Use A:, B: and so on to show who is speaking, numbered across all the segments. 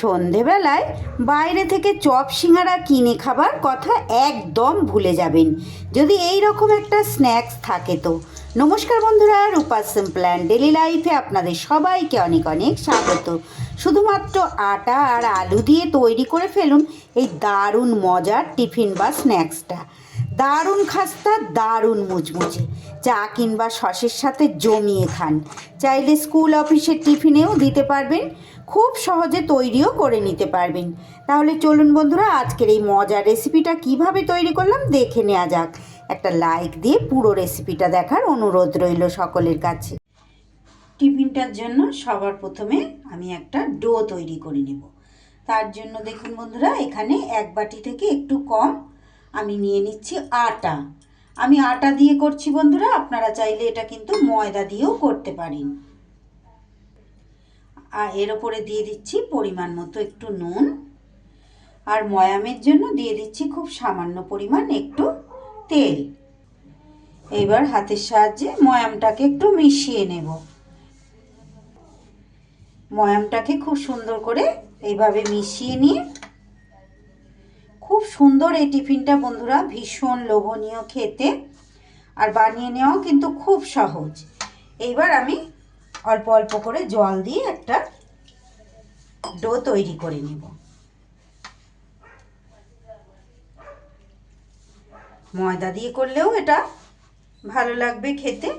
A: সন্ধেবেলায় বাইরে থেকে চপ সিঙ্গারা কিনে খাবার কথা একদম ভুলে যাবেন। যদি এই রকম একটা স্ন্যাক্স থাকে তো। নমস্কার বন্ধুরা রূপার সিম্পল অ্যান্ড ডেলি লাইফে আপনাদের সবাইকে অনেক অনেক স্বাগত। শুধুমাত্র আটা আর আলু দিয়ে তৈরি করে ফেলুন এই দারুণ মজার টিফিন বা স্ন্যাক্সটা। দারুণ খাস্তা, দারুণ মুচমুচে। চা কিংবা সসের সাথে জমিয়ে খান। চাইলে স্কুল অফিসের টিফিনেও দিতে পারবেন। খুব সহজে তৈরিও করে নিতে পারবেন। তাহলে চলুন বন্ধুরা, আজকের এই মজার রেসিপিটা কীভাবে তৈরি করলাম দেখে নেওয়া যাক। একটা লাইক দিয়ে পুরো রেসিপিটা দেখার অনুরোধ রইল সকলের কাছে। টিফিনটার জন্য সবার প্রথমে আমি একটা ডো তৈরি করে নেব। তার জন্য দেখুন বন্ধুরা, এখানে এক বাটি থেকে একটু কম আমি নিয়ে নিচ্ছি আটা। আমি আটা দিয়ে করছি বন্ধুরা, আপনারা চাইলে এটা কিন্তু ময়দা দিয়েও করতে পারেন। আর এর ওপরে দিয়ে দিচ্ছি পরিমাণ মতো একটু নুন। আর ময়ামের জন্য দিয়ে দিচ্ছি খুব সামান্য পরিমাণ একটু তেল। এবার হাতের সাহায্যে ময়ামটাকে একটু মিশিয়ে নেব। ময়ামটাকে খুব সুন্দর করে এইভাবে মিশিয়ে নিয়ে সুন্দর এই টিফিনটা, বন্ধুরা, ভীষণ লোভনীয় খেতে। আর বানিয়ে নেওয়াও কিন্তু খুব সহজ। এইবার আমি অল্প অল্প করে জল দিয়ে একটা ডো তৈরি করে নেব। ময়দা দিয়ে করলেও এটা ভালো লাগবে খেতে,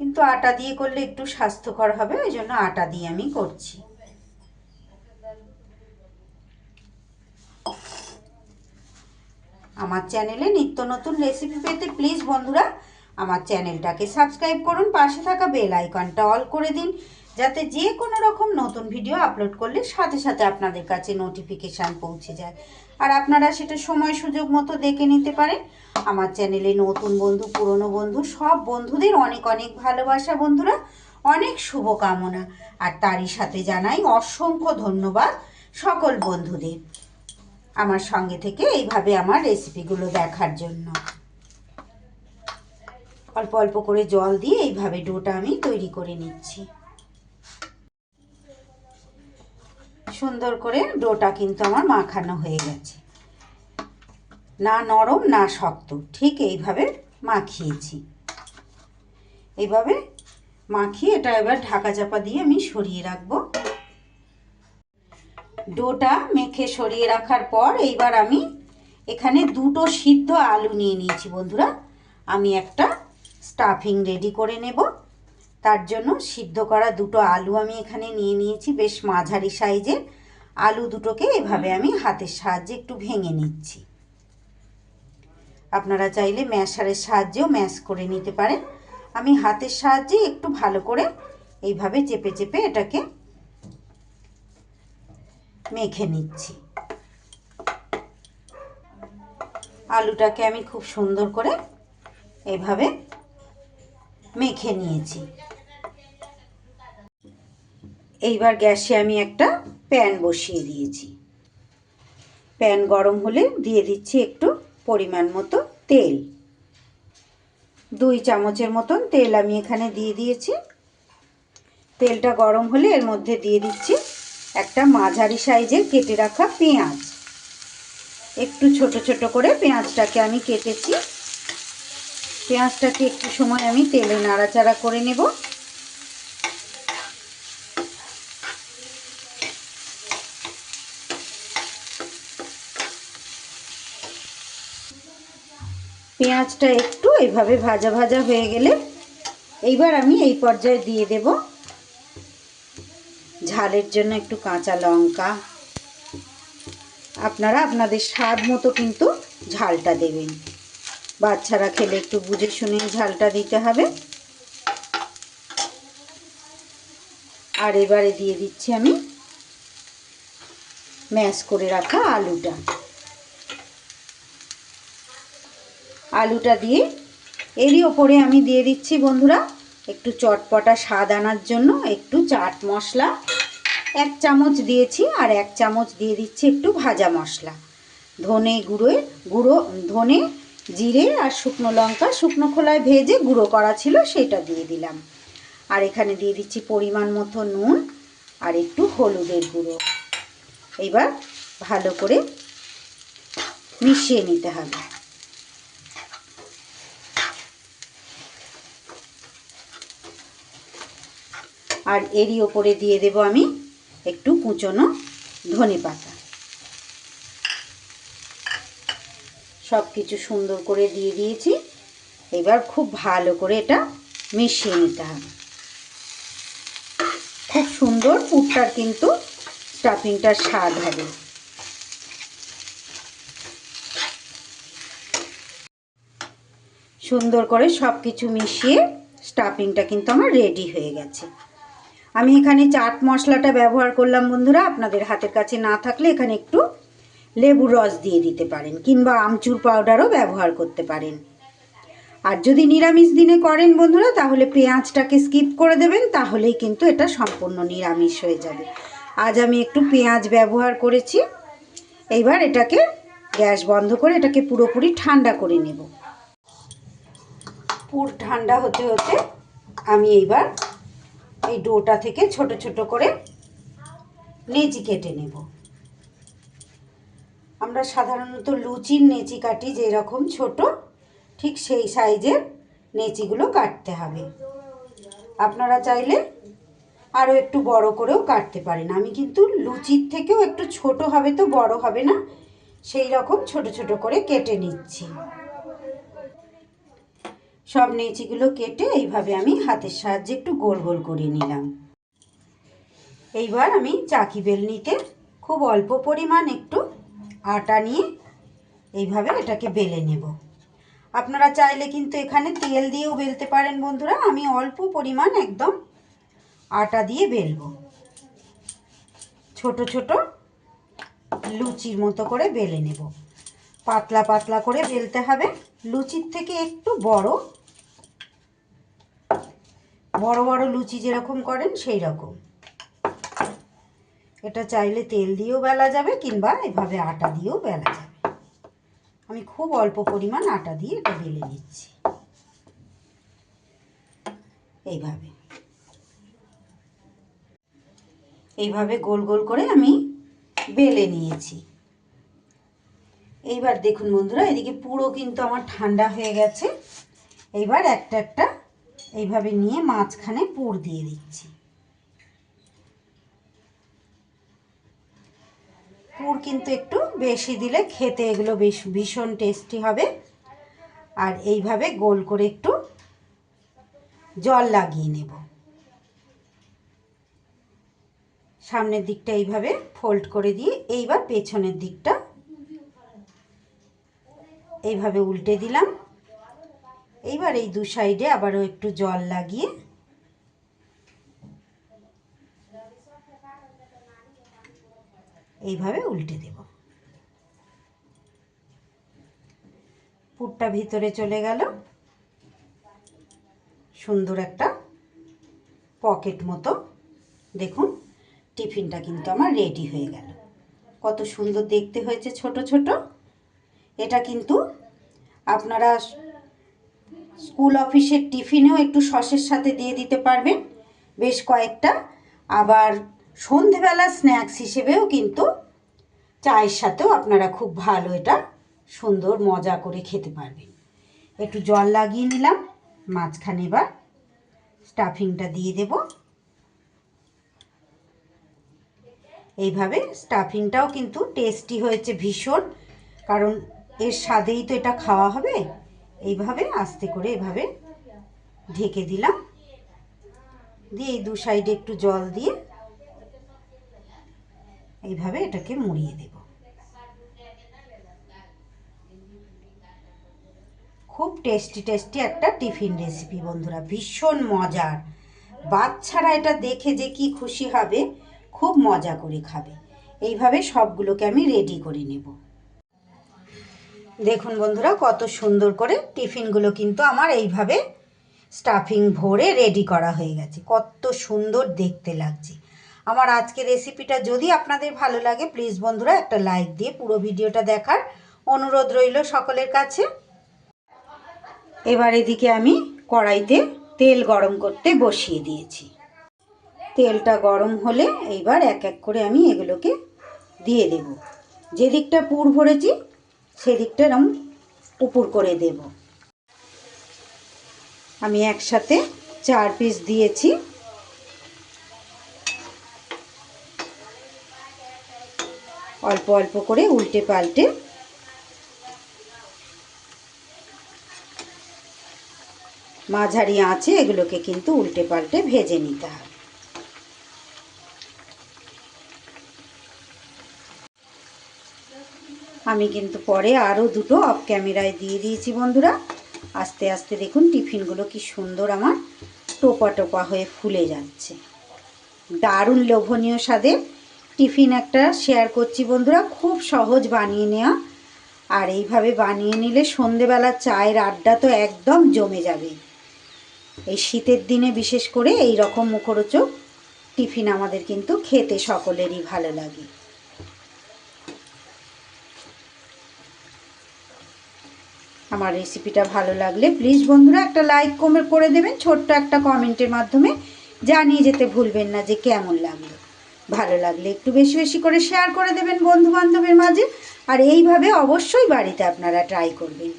A: কিন্তু আটা দিয়ে করলে একটু স্বাস্থ্যকর হবে, ওই জন্য আটা দিয়ে আমি করছি। আমার চ্যানেলে নিত্য নতুন রেসিপি পেতে প্লিজ বন্ধুরা, আমার চ্যানেলটাকে সাবস্ক্রাইব করুন, পাশে থাকা বেল আইকনটা অল করে দিন, যাতে যে কোনো রকম নতুন ভিডিও আপলোড করলে সাথে সাথে আপনাদের কাছে নোটিফিকেশান পৌঁছে যায়। আর আপনারা সেটা সময় সুযোগ মতো দেখে নিতে পারেন। আমার চ্যানেলে নতুন বন্ধু, পুরনো বন্ধু, সব বন্ধুদের অনেক অনেক ভালোবাসা বন্ধুরা, অনেক শুভকামনা। আর তারই সাথে জানাই অসংখ্য ধন্যবাদ সকল বন্ধুদের। আমার সঙ্গে থেকে এইভাবে আমার রেসিপিগুলো দেখার জন্য। অল্প অল্প করে জল দিয়ে এইভাবে ডোটা আমি তৈরি করে নিচ্ছি। সুন্দর করে ডোটা কিন্তু আমার মাখানো হয়ে গেছে। না নরম, না শক্ত, ঠিক এইভাবে মাখিয়েছি। এইভাবে মাখিয়ে এটা এবার ঢাকা চাপা দিয়ে আমি সরিয়ে রাখব। ডোটা মেখে সরিয়ে রাখার পর এইবার আমি এখানে দুটো সিদ্ধ আলু নিয়ে নিয়েছি বন্ধুরা। আমি একটা স্টাফিং রেডি করে নেব। তার জন্য সিদ্ধ করা দুটো আলু আমি এখানে নিয়ে নিয়েছি, বেশ মাঝারি সাইজের। আলু দুটোকে এভাবে আমি হাতের সাহায্যে একটু ভেঙে নিচ্ছি। আপনারা চাইলে ম্যাশারের সাহায্যেও ম্যাশ করে নিতে পারেন। আমি হাতের সাহায্যে একটু ভালো করে এইভাবে চেপে চেপে এটাকে মেখে নিচ্ছি। আলুটাকে আমি খুব সুন্দর করে এভাবে মেখে নিয়েছি। এইবার গ্যাসে আমি একটা প্যান বসিয়ে দিয়েছি। প্যান গরম হলে দিয়ে দিচ্ছি একটু পরিমাণ মতো তেল। দুই চামচের মতন তেল আমি এখানে দিয়ে দিয়েছি। তেলটা গরম হলে এর মধ্যে দিয়ে দিচ্ছি একটা মাঝারি সাইজের কেটে রাখা পেঁয়াজ। একটু ছোট ছোট করে পেঁয়াজটাকে আমি কেটেছি। পেঁয়াজটাকে একটু সময় আমি তেলে নাড়াচাড়া করে নেব। পেঁয়াজটা একটু এইভাবে ভাজা ভাজা হয়ে গেলে এইবার আমি এই পর্যায়ে দিয়ে দেব। ঝালের জন্য একটু কাঁচা লঙ্কা। আপনারা আপনাদের স্বাদ মতো কিন্তু ঝালটা দেবেন। বাচ্চারা খেলে একটু বুঝে শুনে ঝালটা দিতে হবে। আর এবারে দিয়ে দিচ্ছি আমি ম্যাশ করে রাখা আলুটা। আলুটা দিয়ে এরই ওপরে আমি দিয়ে দিচ্ছি বন্ধুরা, একটু চটপটা স্বাদ আনার জন্য একটু চাট মশলা। এক চামচ দিয়েছি আর এক চামচ দিয়ে দিচ্ছি একটু ভাজা মশলা। ধনে গুঁড়ো গুঁড়ো, ধনে, জিরে আর শুকনো লঙ্কা, শুকনো খোলায় ভেজে গুঁড়ো করা ছিল সেটা দিয়ে দিলাম। আর এখানে দিয়ে দিচ্ছি পরিমাণ মতো নুন আর একটু হলুদের গুঁড়ো। এবার ভালো করে মিশিয়ে নিতে হবে। আর এরই ওপরে দিয়ে দেব আমি একটু কুচনো ধনে পাতা। সব কিছু সুন্দর করে দিয়ে দিয়েছি। এবার খুব ভালো করে এটা মিশিয়ে নিতে হবে। খুব সুন্দর পুরটার কিন্তু স্টাফিংটার স্বাদ হবে। সুন্দর করে সব কিছু মিশিয়ে স্টাফিংটা কিন্তু আমার রেডি হয়ে গেছে। আমি এখানে চাট মশলাটা ব্যবহার করলাম, বন্ধুরা। আপনাদের হাতের কাছে না থাকলে এখানে একটু লেবুর রস দিয়ে দিতে পারেন, কিংবা আমচুর পাউডারও ব্যবহার করতে পারেন। আর যদি নিরামিষ দিনে করেন, বন্ধুরা, তাহলে পেঁয়াজটাকে স্কিপ করে দেবেন, তাহলেই কিন্তু এটা সম্পূর্ণ নিরামিষ হয়ে যাবে। আজ আমি একটু পেঁয়াজ ব্যবহার করেছি। এইবার এটাকে গ্যাস বন্ধ করে এটাকে পুরোপুরি ঠান্ডা করে নেব। পুর ঠান্ডা হতে হতে আমি এইবার এই ডোটা থেকে ছোট ছোট করে নেচি কেটে নেব। আমরা সাধারণত লুচির নেচি কাটি যেরকম ছোট, ঠিক সেই সাইজের নেচিগুলো কাটতে হবে। আপনারা চাইলে আরও একটু বড় করেও কাটতে পারেন। আমি কিন্তু লুচির থেকেও একটু ছোট হবে তো বড় হবে না, সেই রকম ছোট ছোট করে কেটে নিচ্ছি। সব নেচিগুলো কেটে এইভাবে আমি হাতের সাহায্যে একটু গোল গোল করে নিলাম। এইবার আমি চাকি বেলনিতে খুব অল্প পরিমাণ একটু আটা নিয়ে এইভাবে এটাকে বেলে নেব। আপনারা চাইলে কিন্তু এখানে তেল দিয়েও বেলতে পারেন বন্ধুরা। আমি অল্প পরিমাণ একদম আটা দিয়ে বেলবো। ছোট ছোট লুচির মতো করে বেলে নেব। পাতলা পাতলা করে বেলতে হবে। লুচির থেকে একটু বড় বড় বড় লুচি যেরকম করেন সেই রকম এটা চাইলে তেল দিয়েও বেলা যাবে কিংবা এভাবে আটা দিয়েও বেলা যাবে। আমি খুব অল্প পরিমাণ আটা দিয়ে এটা বেলে নিচ্ছি। এইভাবে। এইভাবে গোল গোল করে আমি বেলে নিয়েছি। এইবার দেখুন বন্ধুরা, এদিকে পুরো কিন্তু আমার ঠান্ডা হয়ে গেছে। এইবার একটা একটা এইভাবে নিয়ে মাঝখানে পুর দিয়ে দিচ্ছি। পুর কিন্তু একটু বেশি দিলে খেতে এগুলো বেশ ভীষণ টেস্টি হবে। আর এইভাবে গোল করে একটু জল লাগিয়ে নেব। সামনের দিকটা এইভাবে ফোল্ড করে দিয়ে এইবার পেছনের দিকটা এইভাবে উল্টে দিলাম। এইবার এই দু সাইডে আবারও একটু জল লাগিয়ে এইভাবে উল্টে দেব। পুরটা ভিতরে চলে গেল। সুন্দর একটা পকেট মতো। দেখুন, টিফিনটা কিন্তু আমার রেডি হয়ে গেল। কত সুন্দর দেখতে হয়েছে ছোট ছোট। এটা কিন্তু আপনারা স্কুল অফিসের টিফিনেও একটু সসের সাথে দিয়ে দিতে পারবেন বেশ কয়েকটা। আবার সন্ধেবেলা স্ন্যাক্স হিসেবেও কিন্তু চায়ের সাথেও আপনারা খুব ভালো এটা সুন্দর মজা করে খেতে পারবেন একটু জল লাগিয়ে নিলাম। মাঝখানে এবার স্টাফিংটা দিয়ে দেব। এইভাবে স্টাফিংটাও কিন্তু টেস্টি হয়েছে ভীষণ। কারণ এর স্বাদেই তো এটা খাওয়া হবে। এইভাবে আস্তে করে এভাবে ঢেকে দিলাম। দিয়ে এই দু সাইডে একটু জল দিয়ে এইভাবে এটাকে মুড়িয়ে দেব। খুব টেস্টি টেস্টি একটা টিফিন রেসিপি বন্ধুরা, ভীষণ মজার। বাচ্চারা এটা দেখে যে কি খুশি হবে, খুব মজা করে খাবে। এইভাবে সবগুলোকে আমি রেডি করে নেব। দেখুন বন্ধুরা, কত সুন্দর করে টিফিনগুলো কিন্তু আমার এইভাবে স্টাফিং ভরে রেডি করা হয়ে গেছে। কত সুন্দর দেখতে লাগছে। আমার আজকে রেসিপিটা যদি আপনাদের ভালো লাগে, প্লিজ বন্ধুরা, একটা লাইক দিয়ে পুরো ভিডিওটা দেখার অনুরোধ রইল সকলের কাছে। এবার এদিকে আমি কড়াইতে তেল গরম করতে বসিয়ে দিয়েছি। তেলটা গরম হলে এইবার এক এক করে আমি এগুলোকে দিয়ে দেব। যেদিকটা পুর ভরেছি সেদিকটা এরম উপর করে দেব। আমি একসাথে চার পিস দিয়েছি। অল্প অল্প করে উল্টে পাল্টে। মাঝারি আঁচে এগুলোকে কিন্তু উল্টে পাল্টে ভেজে নিতে হবে। আমি কিন্তু পরে আরও দুটো অফ ক্যামেরায় দিয়ে দিয়েছি বন্ধুরা। আস্তে আস্তে দেখুন টিফিনগুলো কি সুন্দর আমার টোপা টোপা হয়ে ফুলে যাচ্ছে। দারুণ লোভনীয় স্বাদের টিফিন একটা শেয়ার করছি বন্ধুরা, খুব সহজ বানিয়ে নেওয়া। আর এইভাবে বানিয়ে নিলে সন্ধেবেলা চায়ের আড্ডা তো একদম জমে যাবে। এই শীতের দিনে বিশেষ করে এই রকম মুখরোচক টিফিন আমাদের কিন্তু খেতে সকলেরই ভালো লাগে। আমার রেসিপিটা ভালো লাগলে প্লিজ বন্ধুরা একটা লাইক কমেন্ট করে দেবেন, ছোট্ট একটা কমেন্টের মাধ্যমে জানিয়ে যেতে ভুলবেন না যে কেমন লাগল। ভালো লাগলে একটু বেশি বেশি করে শেয়ার করে দেবেন বন্ধু বান্ধবের মাঝে আর এইভাবে অবশ্যই বাড়িতে আপনারা ট্রাই করবেন।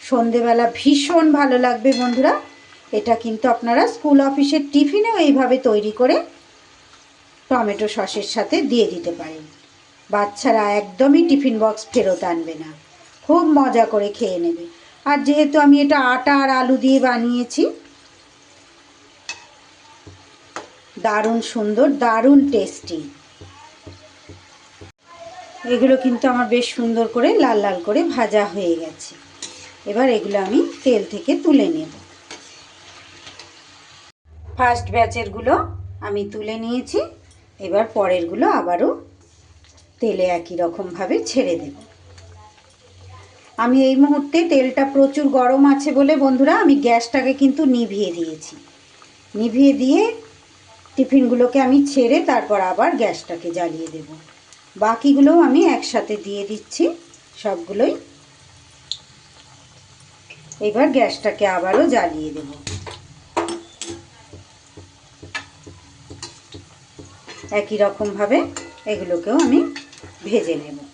A: সন্ধেবেলা ভীষণ ভালো লাগবে বন্ধুরা। এটা কিন্তু আপনারা স্কুল অফিসের টিফিনেও এইভাবে তৈরি করে টমেটো সসের সাথে দিয়ে দিতে পারেন। বাচ্চারা একদমই টিফিন বক্স ফেরত আনবে না। খুব মজা করে খেয়ে নেবে। আর যেহেতু আমি এটা আটা আর আলু দিয়ে বানিয়েছি, দারুণ সুন্দর, দারুণ টেস্টি এগুলো কিন্তু আমার বেশ সুন্দর করে লাল লাল করে ভাজা হয়ে গেছে। এবার এগুলো আমি তেল থেকে তুলে নেব। ফার্স্ট ব্যাচেরগুলো আমি তুলে নিয়েছি। এবার পরেরগুলো আবারও তেলে একই রকমভাবে ছেড়ে দেব। আমি এই মুহূর্তে তেলটা প্রচুর গরম আছে বলে, বন্ধুরা, আমি গ্যাসটাকে কিন্তু নিভিয়ে দিয়েছি। নিভিয়ে দিয়ে টিফিনগুলোকে আমি ছেড়ে তারপর আবার গ্যাসটাকে জ্বালিয়ে দেব। বাকিগুলোও আমি একসাথে দিয়ে দিচ্ছি, সবগুলোই। এবার গ্যাসটাকে আবারও জ্বালিয়ে দেব। একই রকমভাবে এগুলোকেও আমি ভেজে নেব।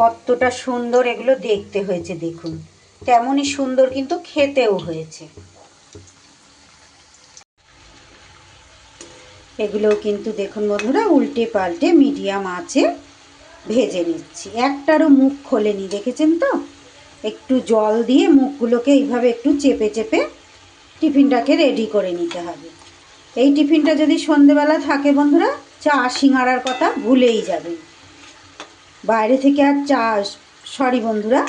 A: কতটা সুন্দর এগুলো দেখতে হয়েছে, দেখুন। তেমনই সুন্দর কিন্তু খেতেও হয়েছে। এগুলোও কিন্তু দেখুন বন্ধুরা, উল্টে পাল্টে মিডিয়াম আঁচে ভেজে নিচ্ছি। একটারও মুখ খোলেনি, দেখেছেন তো? একটু জল দিয়ে মুখগুলোকে এইভাবে একটু চেপে চেপে টিফিনটাকে রেডি করে নিতে হবে। এই টিফিনটা যদি সন্ধেবেলা থাকে বন্ধুরা, চা সিঙাড়ার কথা ভুলেই যাবেন। বাইরে থেকে আর চা সরি বন্ধুরা,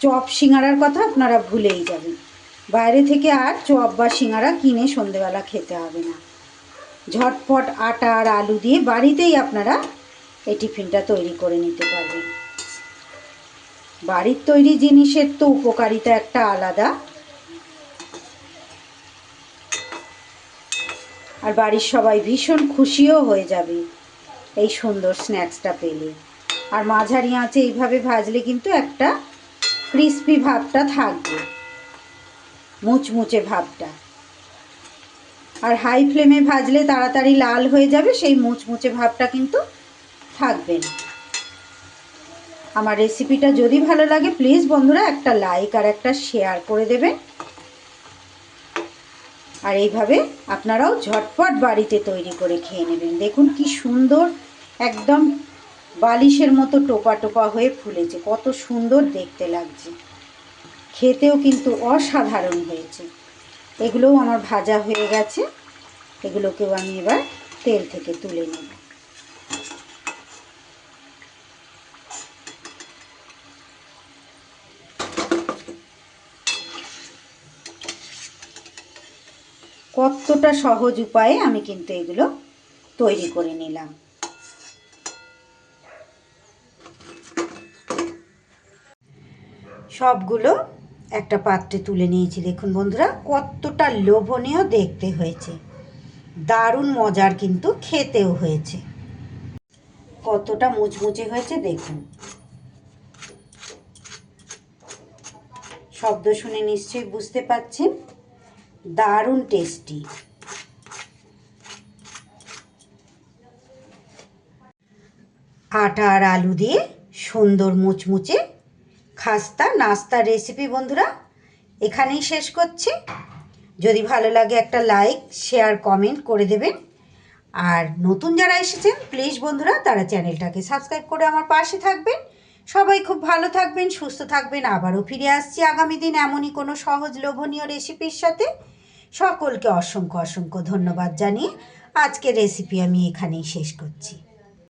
A: চপ সিঙাড়ার কথা আপনারা ভুলেই যাবেন। বাইরে থেকে আর চপ বা সিঙাড়া কিনে সন্ধেবেলা খেতে হবে না। ঝটপট আটা আর আলু দিয়ে বাড়িতেই আপনারা এই টিফিনটা তৈরি করে নিতে পারবেন। বাড়ির তৈরি জিনিসের তো উপকারিতা একটা আলাদা। আর বাড়ির সবাই ভীষণ খুশিও হয়ে যাবে এই সুন্দর স্ন্যাক্সটা পেলে। আর মাঝারি আঁচে এইভাবে ভাজলে কিন্তু একটা ক্রিস্পি ভাবটা থাকবে। মুচমুচে ভাবটা। আর হাই ফ্লেমে ভাজলে তাড়াতাড়ি লাল হয়ে যাবে, সেই মুচমুচে ভাবটা কিন্তু থাকবে না। আমার রেসিপিটা যদি ভালো লাগে প্লিজ বন্ধুরা একটা লাইক আর একটা শেয়ার করে দেবেন। আর এইভাবে আপনারাও ঝটপট বাড়িতে তৈরি করে খেয়ে নেবেন। দেখুন কি সুন্দর, একদম বালিশের মতো টোপা টোপা হয়ে ফুলেছে। কত সুন্দর দেখতে লাগছে। খেতেও কিন্তু অসাধারণ হয়েছে। এগুলোও আমার ভাজা হয়ে গেছে। এগুলোকেও আমি এবার তেল থেকে তুলে নেব। কতটা সহজ উপায়ে আমি কিন্তু এগুলো তৈরি করে নিলাম। সবগুলো একটা পাত্রে তুলে নিয়েছি। দেখুন বন্ধুরা, কতটা লোভনীয় দেখতে হয়েছে। দারুণ মজার কিন্তু খেতেও হয়েছে। কতটা মুচমুচে হয়েছে, দেখুন। শব্দ শুনে নিশ্চয়ই বুঝতে পাচ্ছেন। দারুণ টেস্টি। আটা আর আলু দিয়ে সুন্দর মুচমুচে খাস্তা নাস্তার রেসিপি বন্ধুরা, এখানেই শেষ করছি। যদি ভালো লাগে একটা লাইক শেয়ার কমেন্ট করে দেবেন। আর নতুন যারা এসেছেন প্লিজ বন্ধুরা, তারা চ্যানেলটাকে সাবস্ক্রাইব করে আমার পাশে থাকবেন। সবাই খুব ভালো থাকবেন, সুস্থ থাকবেন। আবারও ফিরে আসছি আগামী দিন এমনই কোনো সহজ লোভনীয় রেসিপির সাথে। সকলকে অসংখ্য অসংখ্য ধন্যবাদ জানিয়ে আজকের রেসিপি আমি এখানেই শেষ করছি।